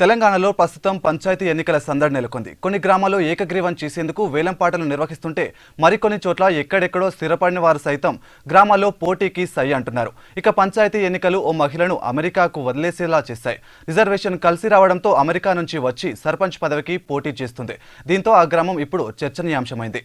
తెలంగాణలో ప్రస్తుతం పంచాయతీ ఎన్నికల సందడి నెలకొంది. కొన్ని గ్రామాల్లో ఏకగ్రీవం చేసేందుకు వేలంపాటలు నిర్వహిస్తుంటే మరికొన్ని చోట్ల ఎక్కడెక్కడో స్థిరపడిన వారు సైతం గ్రామాల్లో పోటీకి సై అంటున్నారు. ఇక పంచాయతీ ఎన్నికలు ఓ మహిళను అమెరికాకు వదిలేసేలా చేశాయి. రిజర్వేషన్ కలిసి రావడంతో అమెరికా నుంచి వచ్చి సర్పంచ్ పదవికి పోటీ చేస్తుంది. దీంతో ఆ గ్రామం ఇప్పుడు చర్చనీయాంశమైంది.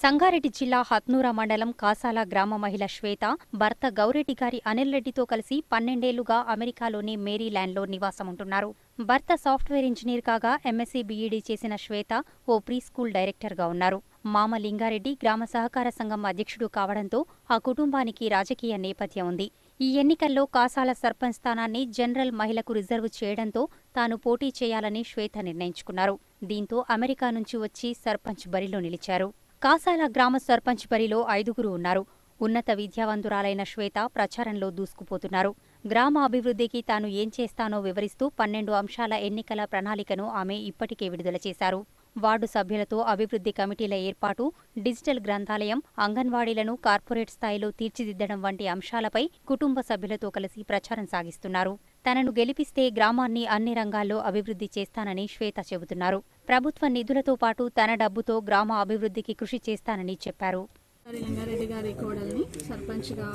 సంగారెడ్డి జిల్లా హత్నూర మండలం కాసాల గ్రామ మహిళ శ్వేత భర్త గౌరెడ్డి గారి అనిల్ రెడ్డితో కలిసి పన్నెండేళ్ళుగా అమెరికాలోని మేరీల్యాండ్లో నివాసముంటున్నారు. భర్త సాఫ్ట్వేర్ ఇంజనీర్ కాగా ఎంఎస్సీ బీఈడీ చేసిన శ్వేత ఓ ప్రీ స్కూల్ డైరెక్టర్గా ఉన్నారు. మామ లింగారెడ్డి గ్రామ సహకార సంఘం అధ్యక్షుడు కావడంతో ఆ కుటుంబానికి రాజకీయ నేపథ్యం ఉంది. ఈ ఎన్నికల్లో కాసాల సర్పంచ్ స్థానాన్ని జనరల్ మహిళకు రిజర్వ్ చేయడంతో తాను పోటీ చేయాలని శ్వేత నిర్ణయించుకున్నారు. దీంతో అమెరికా నుంచి వచ్చి సర్పంచ్ బరిలో నిలిచారు. కాసాల గ్రామ సర్పంచ్ బరిలో ఐదుగురు ఉన్నారు. ఉన్నత విద్యావంతురాలైన శ్వేత ప్రచారంలో దూసుకుపోతున్నారు. గ్రామ అభివృద్ధికి తాను ఏం చేస్తానో వివరిస్తూ పన్నెండు అంశాల ఎన్నికల ప్రణాళికను ఆమె ఇప్పటికే విడుదల చేశారు. వార్డు సభ్యులతో అభివృద్ధి కమిటీల ఏర్పాటు డిజిటల్ గ్రంథాలయం అంగన్వాడీలను కార్పొరేట్ స్థాయిలో తీర్చిదిద్దడం వంటి అంశాలపై కుటుంబ సభ్యులతో కలిసి ప్రచారం సాగిస్తున్నారు. తనను గెలిపిస్తే గ్రామాన్ని అన్ని రంగాల్లో అభివృద్ధి చేస్తానని శ్వేత చెబుతున్నారు. ప్రభుత్వ నిధులతో పాటు తన డబ్బుతో గ్రామ అభివృద్ధికి కృషి చేస్తానని చెప్పారు. గారి లింగారెడ్డి గారి కోడల్ని సర్పంచ్గా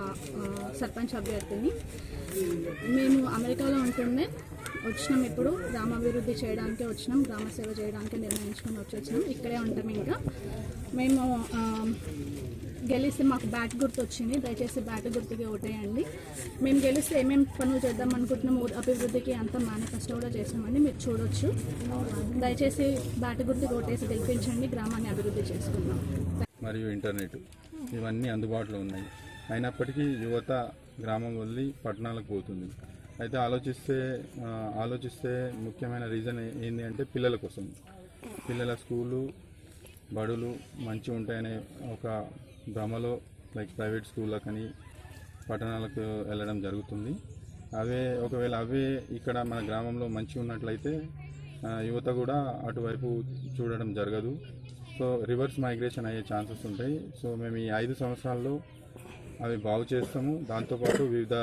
సర్పంచ్ అభ్యర్థిని మేము అమెరికాలో ఉంటుండే వచ్చినాం ఇప్పుడు గ్రామాభివృద్ధి చేయడానికి వచ్చినాం గ్రామ సేవ చేయడానికి నిర్ణయించుకొని వచ్చి వచ్చినాం. ఇక్కడే ఉంటాం ఇంకా. మేము గెలిస్తే మాకు బ్యాట్ గుర్తు వచ్చింది దయచేసి బ్యాట్ గుర్తుకి ఓటేయండి. మేము గెలిస్తే ఏమేమి పనులు చేద్దాం అనుకుంటున్నాం అభివృద్ధికి అంత మేనిఫెస్టో కూడా చేసామండి మీరు చూడొచ్చు. దయచేసి బ్యాట్ గుర్తుకి ఓటేసి గెలిపించండి. గ్రామాన్ని అభివృద్ధి చేసుకుందాం. మరియు ఇంటర్నెట్. ఇవన్నీ అందుబాటులో ఉన్నాయి. అయినప్పటికీ యువత గ్రామం వదిలి పట్టణాలకు పోతుంది. అయితే ఆలోచిస్తే ఆలోచిస్తే ముఖ్యమైన రీజన్ ఏంటి అంటే పిల్లల కోసం. పిల్లల స్కూలు బడులు మంచిగా ఉంటాయనే ఒక భ్రమలో లైక్ ప్రైవేట్ స్కూళ్ళకని పట్టణాలకు వెళ్ళడం జరుగుతుంది. అవే ఒకవేళ అవే ఇక్కడ మన గ్రామంలో మంచిగా ఉన్నట్లయితే యువత కూడా అటువైపు చూడడం జరగదు. సో రివర్స్ మైగ్రేషన్ అయ్యే ఛాన్సెస్ ఉంటాయి. సో మేము ఈ ఐదు సంవత్సరాల్లో అవి బాగు చేస్తాము. దాంతోపాటు వివిధ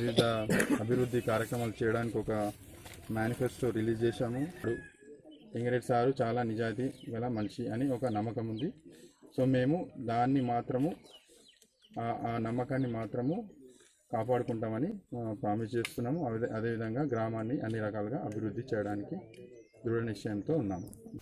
వివిధ అభివృద్ధి కార్యక్రమాలు చేయడానికి ఒక మేనిఫెస్టో రిలీజ్ చేశాము. ఇప్పుడు సారు చాలా నిజాయితీ గల మనిషి అని ఒక నమ్మకం ఉంది. సో మేము దాన్ని మాత్రము ఆ- ఆ నమ్మకాన్ని మాత్రము కాపాడుకుంటామని ప్రామిస్ చేస్తున్నాము. అదే అదేవిధంగా గ్రామాన్ని అన్ని రకాలుగా అభివృద్ధి చేయడానికి దృఢ నిశ్చయంతో ఉన్నాము.